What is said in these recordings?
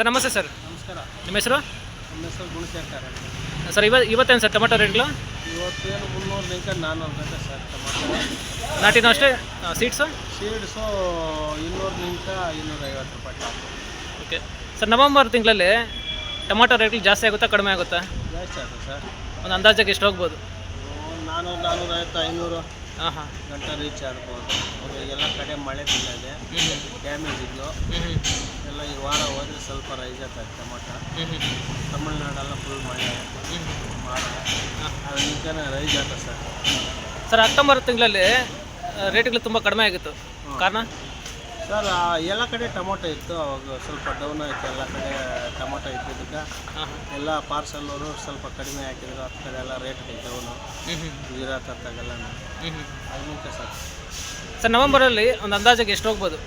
Sir ನಮಸ್ತೆ sir. ನಮಸ್ಕಾರ. ನಿಮ್ಮ ಹೆಸರು? ನಮ್ಮ ಹೆಸರು ಗುಣಶೇಖರ್ ಅಂತ. ಸರ್ ಇವತ್ತು ಇವತ್ತೇನು ಸರ್ ಟೊಮೆಟೊ ರೇಟ್ಗಳು ಇವತ್ತು ಏನು ಮುನ್ನೂರು ನಿಂಕ ನಾನ್ನೂರು ಗಂಟೆ ಸರ್ ಟೊಮೆಟೊ? ನಾಟಿನ ಅಷ್ಟೇ? ಸೀಡ್ಸು? ಸೀಡ್ಸು ಇನ್ನೂರು ನಿಂಕ ಇನ್ನೂರ ಐವತ್ತು ರೂಪಾಯಿ. Top okay. ಸರ್ ನವಂಬರ್ ತಿಂಗಳಲ್ಲಿ ಟೊಮೆಟೊ ರೇಟ್ಗಳು ಜಾಸ್ತಿ ಆಗುತ್ತಾ ಕಡಿಮೆ ಆಗುತ್ತಾ? ಜಾಸ್ತಿ ಆಗುತ್ತೆ ಸರ್. ಒಂದು ಅಂದಾಜಕ್ಕೆ ಎಷ್ಟು ಹೋಗ್ಬೋದು? ಒಂದು ನಾನ್ನೂರು ಐವತ್ತು ಐನೂರು. ಗಂಟೆ ರೀಚ್ ಆಗ್ಬೋದು. ಎಲ್ಲ ಕಡೆ ಮಳೆ ಹ್ಞೂ ಡ್ಯಾಮೇಜ್ ಇದ್ದು ಎಲ್ಲ ಈ ವಾರ ಹೋದ್ರೆ ಸ್ವಲ್ಪ ರೈಸ್ ಆಗ್ತದೆ ಟೊಮಾಟೊ. ತಮಿಳ್ನಾಡೆಲ್ಲ ಫುಲ್ ಮಳೆ. ಮಾಡ. ಹಾಂ. ಅದು ನಿಂಕನೇ ರೈಸ್ ಆಗ್ತದೆ ಸರ್. ಸರ್ ಅಕ್ಟೋಬರ್ ತಿಂಗಳಲ್ಲಿ ರೇಟ್ಗಳು ತುಂಬ ಕಡಿಮೆ ಆಗಿತ್ತು. ಕಾರಣ? ಸರ್ ಎಲ್ಲ ಕಡೆ ಟೊಮೊಟೊ ಇತ್ತು. ಅವಾಗ ಸ್ವಲ್ಪ ಡೌನ್ ಆಯಿತು. ಎಲ್ಲ ಕಡೆ ಟೊಮೊಟೊ ಹಾಂ ಎಲ್ಲ ಪಾರ್ಸಲ್ಲವರು ಸ್ವಲ್ಪ ಕಡಿಮೆ ಹಾಕಿದ್ರು ಹತ್ತು ಕಡೆ ಎಲ್ಲ ರೇಟ್ ಹ್ಞೂ ಗುಜರಾತ್ ಹತ್ತಾಗೆಲ್ಲ ಅದಕ್ಕೆ ಸರ್ ಸರ್ ನವಂಬರಲ್ಲಿ ಒಂದು ಅಂದಾಜಿಗೆ ಎಷ್ಟು ಹೋಗ್ಬೋದು?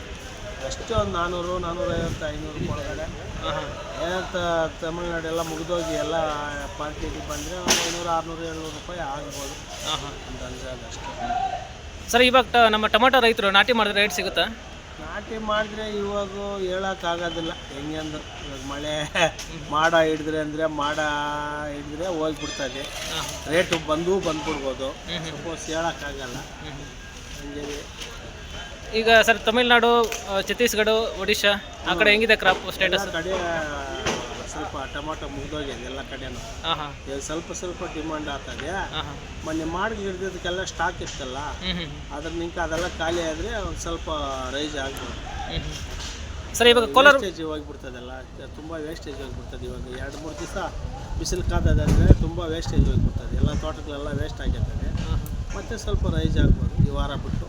ಎಷ್ಟು ಒಂದು ನಾನ್ನೂರು ನಾನ್ನೂರೈವತ್ತು ಐನೂರು ಒಳಗಡೆ ಹಾಂ ಹಾಂ. ಏನಂತ ತಮಿಳ್ನಾಡು ಎಲ್ಲ ಮುಗಿದೋಗಿ ಎಲ್ಲ ಪಾರ್ಟಿಗೆ ಬಂದರೆ ಒಂದು ಐನೂರು ಆರುನೂರು ಏಳ್ನೂರು ರೂಪಾಯಿ ಆಗ್ಬೋದು. ಹಾಂ ಹಾಂ. ಅಂತ ಅಂದಾಜು ಅಷ್ಟೇ. ಸರ್ ಇವಾಗ ಟ- ನಮ್ಮ ಟೊಮೆಟೊ ರೈತರು ನಾಟಿ ಮಾಡಿದ್ರೆ ರೇಟ್ ಸಿಗುತ್ತಾ? ನಾಟಿ ಮಾಡಿದ್ರೆ ಇವಾಗ ಹೇಳೋಕ್ಕಾಗೋದಿಲ್ಲ. ಹೆಂಗೆ ಅಂದ್ರೆ ಇವಾಗ ಮಳೆ ಮಾಡ ಹಿಡಿದ್ರೆ ಅಂದರೆ ಮಾಡ ಹಿಡಿದ್ರೆ ಹೋಗ್ಬಿಡ್ತದೆ. ರೇಟು ಬಂದು ಬಂದ್ಬಿಡ್ಬೋದು. ಸಪೋಸ್ ಹೇಳೋಕ್ಕಾಗಲ್ಲ. ಹಂಗೆ ಈಗ ಸರ್ ತಮಿಳ್ನಾಡು ಛತ್ತೀಸ್ಗಢ ಒಡಿಶಾ ಆ ಕಡೆ ಹೆಂಗಿದೆ ಕ್ರಾಪ್ ಸ್ಟೇಟಸ್ ಕಡೆ ಸ್ವಲ್ಪ ಟೊಮಾಟೊ ಮುಗ್ದೋಗಿದೆ ಎಲ್ಲ ಕಡೆನೂ. ಈಗ ಸ್ವಲ್ಪ ಸ್ವಲ್ಪ ಡಿಮಾಂಡ್ ಆಗ್ತದೆ. ಮೊನ್ನೆ ಮಾಡಿ ಹಿಡ್ದಿದ್ದಕ್ಕೆಲ್ಲ ಸ್ಟಾಕ್ ಇತ್ತಲ್ಲ? ಅದ್ರ ನಿಂಕ ಅದೆಲ್ಲ ಖಾಲಿ ಆದರೆ ಒಂದು ಸ್ವಲ್ಪ ರೈಸ್ ಆಗ್ಬೋದು. ಸರ್ ಇವಾಗ ಕೋಲಾರ ವೇಸ್ಟೇಜ್ ಹೋಗ್ಬಿಡ್ತದಲ್ಲ? ತುಂಬ ವೇಸ್ಟೇಜ್ ಹೋಗ್ಬಿಡ್ತದೆ ಇವಾಗ. ಎರಡು ಮೂರು ದಿವಸ ಬಿಸಿಲು ಕಾದದಂದರೆ ತುಂಬ ವೇಸ್ಟೇಜ್ ಹೋಗ್ಬಿಡ್ತದೆ. ಎಲ್ಲ ತೋಟಗಳೆಲ್ಲ ವೇಸ್ಟ್ ಆಗಿರ್ತದೆ. ಮತ್ತೆ ಸ್ವಲ್ಪ ರೈಸ್ ಆಗ್ಬೋದು. ಈ ವಾರ ಬಿಟ್ಟು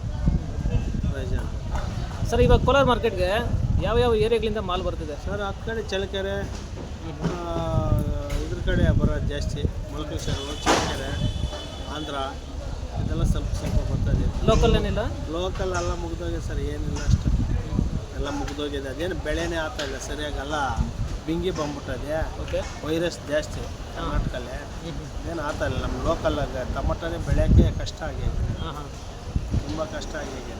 ರೈಸ್ ಆಗ್ಬೋದು. ಸರ್ ಇವಾಗ ಕೋಲಾರ ಮಾರ್ಕೆಟ್ಗೆ ಯಾವ ಯಾವ ಏರಿಯಾಗಳಿಂದ ಮಾಲ್ ಬರ್ತಿದೆ? ಸರ್ ಹತ್ತು ಕಡೆ ಚಳ್ಳಕೆರೆ ಇದ್ರ ಕಡೆ ಬರೋದು ಜಾಸ್ತಿ ಮಲ್ಕೇಶ್ವರ ಚಳ್ಳಕೆರೆ ಆಂಧ್ರ ಇದೆಲ್ಲ ಸ್ವಲ್ಪ ಸ್ವಲ್ಪ ಬರ್ತದೆ. ಲೋಕಲ್ ಏನಿಲ್ಲ? ಲೋಕಲ್ ಎಲ್ಲ ಮುಗಿದೋಗಿದೆ ಸರ್ ಏನಿಲ್ಲ ಅಷ್ಟು. ಎಲ್ಲ ಮುಗಿದೋಗಿದೆ. ಅದೇನು ಬೆಳೆನೇ ಆಗ್ತಾ ಇಲ್ಲ ಸರಿಯಾಗಿ ಎಲ್ಲ ಬಿಂಗಿ ಬಂದ್ಬಿಟ್ಟದೆ. ಓಕೆ ವೈರಸ್ ಜಾಸ್ತಿ ಕರ್ನಾಟಕಲ್ಲೇ ಏನು ಆಗ್ತಾ ಇಲ್ಲ ನಮ್ಮ ಲೋಕಲ್ ಟಮಟನೇ ಬೆಳೆಯೋಕ್ಕೆ ಕಷ್ಟ ಆಗಿದೆ. ಹಾಂ ಹಾಂ. ತುಂಬ ಕಷ್ಟ ಆಗಿದೆ.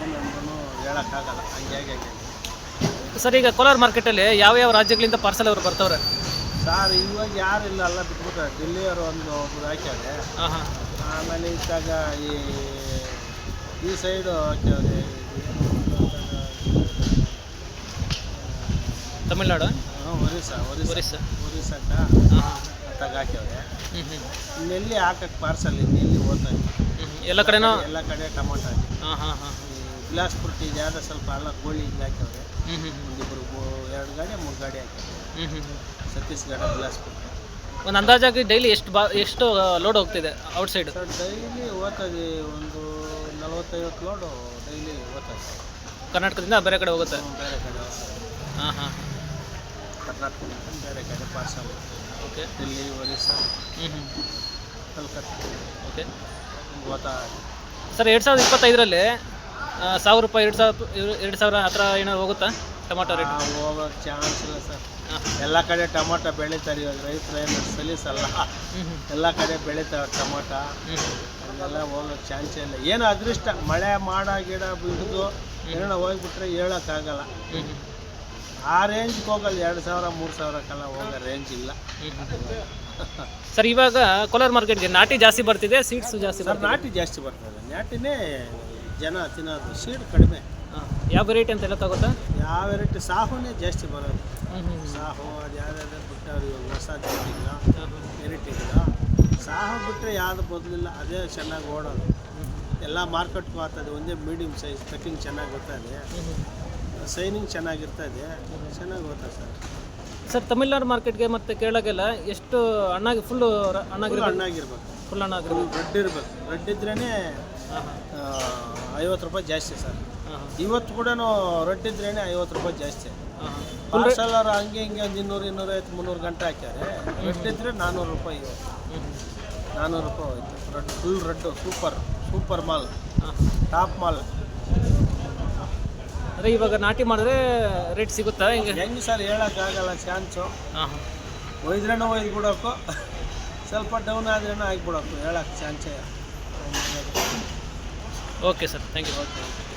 ಏನು ಅಂದ್ರೂ ಹೇಳೋಕ್ಕಾಗಲ್ಲ ಹಂಗೆ ಆಗಿದೆ ಸರ್ ಈಗ ಕೋಲಾರ ಮಾರ್ಕೆಟಲ್ಲಿ ಯಾವ ಯಾವ ರಾಜ್ಯಗಳಿಂದ ಪಾರ್ಸಲ್ ಅವರು ಬರ್ತವ್ರೆ? ಸರ್ ಇವಾಗ ಯಾರು ಇಲ್ಲ ಅಲ್ಲ ಎಲ್ಲ ಬಿಟ್ಬಿಟ್ರೆ. ಡೆಲ್ಲಿಯವರು ಒಂದು ಒಬ್ರು ಹಾಕ್ಯಾರೆ. ಹಾಂ ಹಾಂ. ಆಮೇಲೆ ಇದ್ದಾಗ ಈ ಈ ಸೈಡು ಹಾಕ್ಯಾವ್ರೆ. ತಮಿಳ್ನಾಡು? ಹಾಂ ಒರಿಸ್ಸಾ ಒರಿಸ್ಸಾ. ಒರಿಸ್ಸಾ. ಒರಿಸ್ಸಾಕ ಹಾಂ ಹಾಂ. ಅತ್ತಾಗ ಹಾಕ್ಯಾವ್ರೆ. ಹ್ಞೂ ಹ್ಞೂ ಇನ್ನೆಲ್ಲಿ ಹಾಕಕ್ಕೆ ಪಾರ್ಸಲ್ ಇಲ್ಲಿ ಓದ್ತಾ ಎಲ್ಲ ಕಡೆನೂ? ಎಲ್ಲ ಕಡೆ ಟೊಮೊಟೊ ಹಾಕಿ. ಹಾಂ ಹಾಂ ಹಾಂ. ಈ ಬಿಲಾಸ್ಪುರ ಟೀ ಜಾಗ ಸ್ವಲ್ಪ ಅಲ್ಲ ಗೋಳಿ ಹಿಂಗೆ ಹಾಕ್ಯವ್ರೆ ಒಂದಿಬ್ಬರು ಎರಡು ಗಾಡಿ ಮೂರು ಗಾಡಿ ಹಾಕಿ ಹ್ಞೂ ಹ್ಞೂ ಹ್ಞೂ ಛತ್ತೀಸ್ಗಢ ಬಿಲಾಸ್ಪುರ ಒಂದು ಅಂದಾಜಾಗಿ ಡೈಲಿ ಎಷ್ಟು ಬಾ ಎಷ್ಟು ಲೋಡ್ ಹೋಗ್ತಿದೆ ಔಟ್ ಸೈಡ್ ಸರ್ ಡೈಲಿ ಓದ್ತದೆ ಒಂದು ನಲವತ್ತೈವತ್ತು ಲೋಡು ಡೈಲಿ ಓದ್ತದೆ ಕರ್ನಾಟಕದಿಂದ ಬೇರೆ ಕಡೆ ಹೋಗುತ್ತೆ? ಬೇರೆ ಕಡೆ ಹಾಂ ಹಾಂ ಕರ್ನಾಟಕದಿಂದ ಬೇರೆ ಕಡೆ ಪಾರ್ಸಲ್. ಓಕೆ. ಡೆಲ್ಲಿ ಒರಿಸ್ಸಾ. ಹ್ಞೂ ಹ್ಞೂ ಕಲ್ಕತ್ತಾ. ಓಕೆ. ಓದ್ತಾ ಸರ್ ಎರಡು ಸಾವಿರದ ಇಪ್ಪತ್ತೈದರಲ್ಲಿ ಸಾವಿರ ರೂಪಾಯಿ ಎರಡು ಸಾವಿರ ಎರಡು ಸಾವಿರ ಹತ್ರ ಥರ ಏನಾದ್ರು ಹೋಗುತ್ತಾ? ಟೊಮಾಟೊ ರೇಟ್ ಹೋಗೋ ಚಾನ್ಸ್ ಇಲ್ಲ ಸರ್ ಎಲ್ಲ ಕಡೆ ಟೊಮೊಟೊ ಬೆಳೀತಾರೆ ಇವಾಗ ರೈತರು ಏನು ಸಲೀಸಲ್ಲ ಎಲ್ಲ ಕಡೆ ಬೆಳೀತಾವೆ ಟೊಮಾಟೊ. ಅದೆಲ್ಲ ಹೋಗೋ ಚಾನ್ಸ್ ಇಲ್ಲ. ಏನು ಅದೃಷ್ಟ? ಮಳೆ ಮಾಡ ಗಿಡ ಬಿಡಿದು ಏನೋ ಹೋಗ್ಬಿಟ್ರೆ ಹೇಳೋಕ್ಕಾಗಲ್ಲ. ಆ ರೇಂಜ್ಗೆ ಹೋಗಲ್ಲ ಎರಡು ಸಾವಿರ ಮೂರು ಸಾವಿರಕ್ಕೆಲ್ಲ ಹೋಗೋ ರೇಂಜ್ ಇಲ್ಲ. ಸರ್ ಇವಾಗ ಕೋಲಾರ ಮಾರ್ಕೆಟ್ಗೆ ನಾಟಿ ಜಾಸ್ತಿ ಬರ್ತಿದೆ ಸೀಡ್ಸು ಜಾಸ್ತಿ ಸರ್ ನಾಟಿ ಜಾಸ್ತಿ ಬರ್ತದೆ. ನಾಟಿನೇ ಜನ ತಿನ್ನೋದು ಸೀಡ್ ಕಡಿಮೆ. ಹಾಂ. ಯಾವ ವೆರೈಟಿ ಅಂತೆಲ್ಲ ತಗೋತಾ? ಯಾವ ವೆರೈಟಿ ಸಾಹುನೇ ಜಾಸ್ತಿ ಬರೋದು. ಸಾಹು ಅದು ಯಾವ್ದಾದ್ರು ಬಿಟ್ಟವ್ರು ಇವಾಗ ಹೊಸ ಜಾತಿಗಳ ವೆರೈಟಿಗಳ ಸಾಹು ಬಿಟ್ಟರೆ ಯಾವುದು ಬದಲಿಲ್ಲ ಅದೇ ಚೆನ್ನಾಗಿ ಓಡೋದು. ಎಲ್ಲ ಮಾರ್ಕೆಟ್ಗೂ ಆಗ್ತದೆ ಒಂದೇ ಮೀಡಿಯಮ್ ಸೈಜ್ ಕಟ್ಟಿಂಗ್ ಚೆನ್ನಾಗಿ ಬರ್ತದೆ. ಸೈನಿಂಗ್ ಚೆನ್ನಾಗಿರ್ತದೆ ಚೆನ್ನಾಗಿ ಓದ್ತಾರೆ ಸರ್. ಸರ್ ತಮಿಳ್ನಾಡು ಮಾರ್ಕೆಟ್ಗೆ ಮತ್ತೆ ಕೇಳೋಕ್ಕೆಲ್ಲ ಎಷ್ಟು ಹಣ್ಣಾಗಿ ಫುಲ್ಲು ಫುಲ್ ಹಣ್ಣಾಗಿರ್ಬೇಕು. ಫುಲ್ ಹಣ್ಣಾಗಿರ್ಬೇಕು. ರೆಡ್ ಇರ್ಬೇಕು. ರೆಡ್ ಇದ್ರೇ ಐವತ್ತು ರೂಪಾಯಿ ಜಾಸ್ತಿ ಸರ್. ಇವತ್ತು ಕೂಡ ರೆಡ್ ಇದ್ರೇ ಐವತ್ತು ರೂಪಾಯಿ ಜಾಸ್ತಿ. ಹಾಂ ಹಾಂ. ಪಾರ್ಸಲ್ ಅವರು ಹಂಗೆ ಹಿಂಗೆ ಒಂದು ಇನ್ನೂರು ಇನ್ನೂರೈವತ್ತು ಮುನ್ನೂರು ಗಂಟೆ ಹಾಕ್ಯಾರೆ. ರೊಟ್ಟಿದ್ರೆ ಇದ್ರೆ ನಾನ್ನೂರು ರೂಪಾಯಿ ಇವತ್ತು. ನಾನ್ನೂರು ರೂಪಾಯಿ ಹೋಯ್ತು. ರೊಟ್ಟಿ full ರೊಟ್ಟು super super mall top mall ಅದೇ ಇವಾಗ ನಾಟಿ ಮಾಡಿದ್ರೆ ರೇಟ್ ಸಿಗುತ್ತಾ ಹಿಂಗೆ? ಹೆಂಗೆ ಸರ್ ಹೇಳೋಕ್ಕಾಗಲ್ಲ ಚಾನ್ಸು ಒಯ್ದ್ರೇನೋ ಒಯ್ದು ಬಿಡೋಕು. ಸ್ವಲ್ಪ ಡೌನ್ ಆದ್ರೇನೋ ಆಗಿಬಿಡೋಕು. ಹೇಳಕ್ಕೆ ಚಾನ್ಸೇ okay sir thank you okay